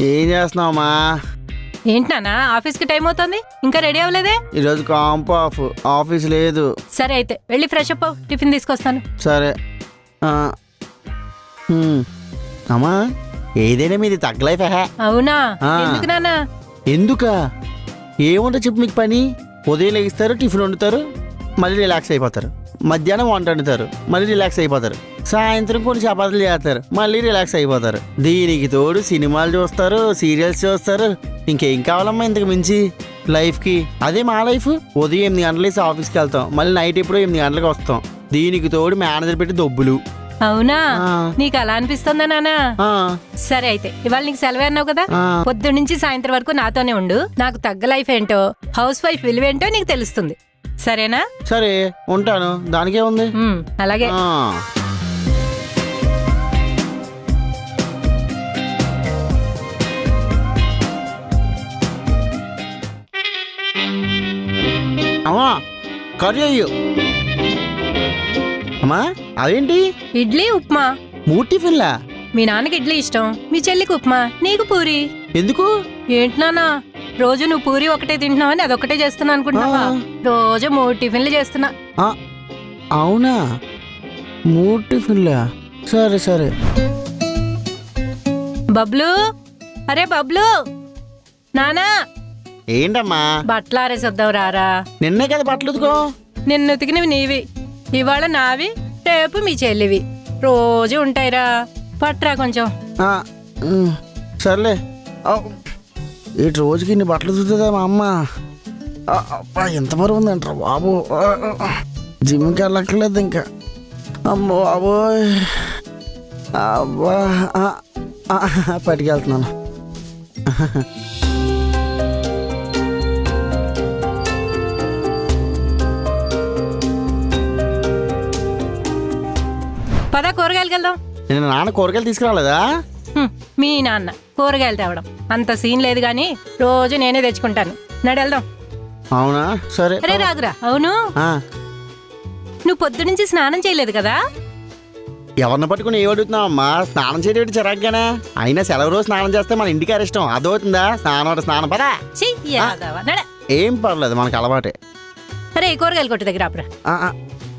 ఏం చేస్తున్నావమ్మా ఏంటి నాన్న ఆఫీస్కి టైం అవుతుంది? ఇంకా రెడీ అవ్వలేదే? ఈరోజు కాంప్ ఆఫ్ ఆఫీస్ లేదు. సరే అయితే వెళ్ళి ఫ్రెష్ అప్ అవ్వు. టిఫిన్ తీసుకొస్తాను. సరే. ఆ, హ్మ్. అమ్మా ఏదైనా మీది తగ్గలైఫ్ అవునా? ఆ. ఎందుకు నాన్న? ఎందుకా? ఏముంటో చెప్పు మీకు పని? ఉదయం లేగిస్తారు టిఫిన్ వండుతారు మళ్ళీ రిలాక్స్ అయిపోతారు. మధ్యాహ్నం వంట వండుతారు మళ్ళీ రిలాక్స్ అయిపోతారు. సాయంత్రం కొన్ని చపాతీలు చేస్తారు. మళ్ళీ రిలాక్స్ అయిపోతారు. దీనికి తోడు సినిమాలు చూస్తారు సీరియల్స్ చూస్తారు. ఇంకేం కావాలమ్మా ఇంతకు మించి? లైఫ్కి అదే మా లైఫ్ ఉదయం ఎనిమిది గంటలు వేసి ఆఫీస్కి వెళ్తాం. మళ్ళీ నైట్ ఎప్పుడో ఎనిమిది గంటలకు వస్తాం. దీనికి తోడు మేనేజర్ పెట్టి దొబ్బులు. అవునా. నీకు అలా అనిపిస్తుందా నాన్న? ఆ, సరే అయితే ఇవాళ నీకు సెలవే అన్నావు కదా. పొద్దు నుంచి సాయంత్రం వరకు నాతోనే ఉండు. నాకు తగ్గ లైఫ్ ఏంటో హౌస్ వైఫ్ విలువేంటో నీకు తెలుస్తుంది. సరేనా? సరే ఉంటాను. దానికే ఉంది. అలాగే. అమ్మా కర్రీ అయ్యు. అమ్మా అదేంటి? ఇడ్లీ ఉప్మా. మూడు టిఫిన్లా? మీ నాన్నకి ఇడ్లీ ఇష్టం. మీ చెల్లికి ఉప్మా. నీకు పూరి. ఎందుకు? ఏంటి నాన్న? రోజు నువ్వు పూరి ఒకటే తింటున్నావని అదొకటే చేస్తున్నా అనుకుంటున్నావా. రోజు మూడు టిఫిన్లు చేస్తున్నా. ఆ, అవునా? మూడు టిఫిన్లా? సరే సరే. బబ్లు? అరే బబ్లు! నానా! ఏంటమ్మా? బట్టలు ఆరేసొద్దాం రారా. నిన్నే కదా బట్టలు ఉతుకో. నిన్ను ఉతికినవి నీవి ఇవాళ నావి రేపు మీ చెల్లివి. రోజు ఉంటాయిరా. పట్రా కొంచెం. ఆ, ఉమ్, సర్లే. ఏటి రోజుకి ఇన్ని బట్టలు చూస్తుందా మా అమ్మ? ఆ, అబ్బా ఎంత బరువు ఉందంటారా బాబు. ఆ, ఆ, జిమ్కి వెళ్ళక్కర్లేదు ఇంకా. అమ్మో బాబోయ్. అబ్బా ఆ, ఆ, పట్టుకెళ్తున్నాను. కూరగాయలకి వెళ్దాం నేను నాన్న కూరగాయలు తీసుకురాలేదా? హ్మ్, మీ నాన్న కూరగాయలు తేవడం. అంత సీన్ లేదు గాని రోజు నేనే తెచ్చుకుంటాను. నడు వెళ్దాం. అవునా? సరే. అరే రాగురా అవును? ఆ, నువ్వు పొద్దు నుంచి స్నానం చేయలేదు కదా? ఎవరిని పట్టుకుని ఏ అడుగుతున్నావు అమ్మా స్నానం చేయడం చిరాగ్గానే? అయినా సెలవు రోజు స్నానం చేస్తే మన ఇంటికి అరిష్టం. అదవుతుందా స్నానం అంటే స్నానం. పదా. ఛీ, యాదవ. నడ. ఏం పర్లేదు మనకు అలవాటే. అరే కూరగాయలు కొట్టు దగ్గర ఆపురా. ఆ, ఆ,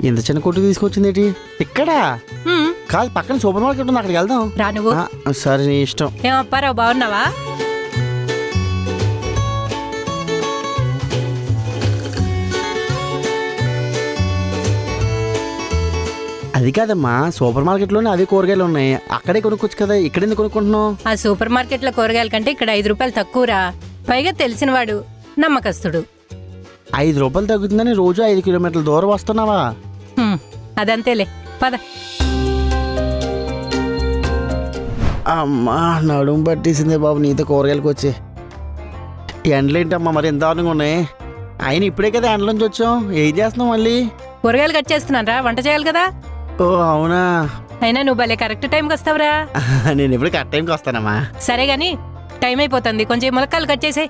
ఇంత చిన్న కొట్టు తీసుకొచ్చింది ఏంటి ఇక్కడ? హ్మ్, కాదు పక్కన సూపర్ మార్కెట్ ఉంది అక్కడికి వెళ్దాం. రా నువ్వు. ఆ, సరే నీ ఇష్టం. ఏం అప్పారావు బాగున్నావా? అది కాదమ్మా సూపర్ మార్కెట్లోనే అవి కూరగాయలు ఉన్నాయి. అక్కడే కొనుక్కోవచ్చు కదా ఇక్కడ ఎందుకు కొనుక్కుంటున్నావు? ఆ సూపర్ మార్కెట్లో కూరగాయల కంటే ఇక్కడ ఐదు రూపాయలు తక్కువరా? పైగా తెలిసినవాడు నమ్మకస్తుడు. ఐదు రూపాయలు తగ్గుతుందని రోజు ఐదు కిలోమీటర్ల దూరం వస్తున్నావా? హ్మ్, అదంతేలే పద. అమ్మా నడుము పట్టేసిందే బాబు నీతో కూరగాయలకు వచ్చి. ఎండలేంటమ్మా మరి ఎంత దారుణంగా ఉన్నాయి? ఆయన ఇప్పుడే కదా ఎండల నుంచి వచ్చాం. ఏం చేస్తున్నావు మళ్ళీ? కూరగాయలు కట్ చేస్తున్నారా వంట చేయాలి కదా. ఓ అవునా? అయినా నువ్వు భలే కరెక్ట్ టైంకి వస్తావురా. నేను ఎప్పుడు కరెక్ట్ టైంకి వస్తానమ్మా. సరే గాని టైం అయిపోతుంది. కొంచెం ములక్కాలు కట్ చేసే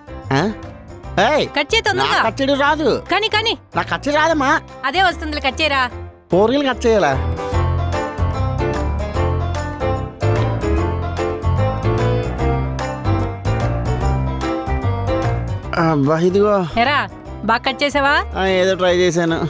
కట్ చేయి తొందరగా. కట్ చేయడం రాదు. కానీ కానీ. నాకు కట్ రాదమ్మా. అదే వస్తుంది కట్ చేయరా. కూరగాయలు కట్ చేయాలా? అబ్బా ఇదిగో. ఎరా బాగా కట్ చేసావా? ఆ, ఏదో ట్రై చేశాను.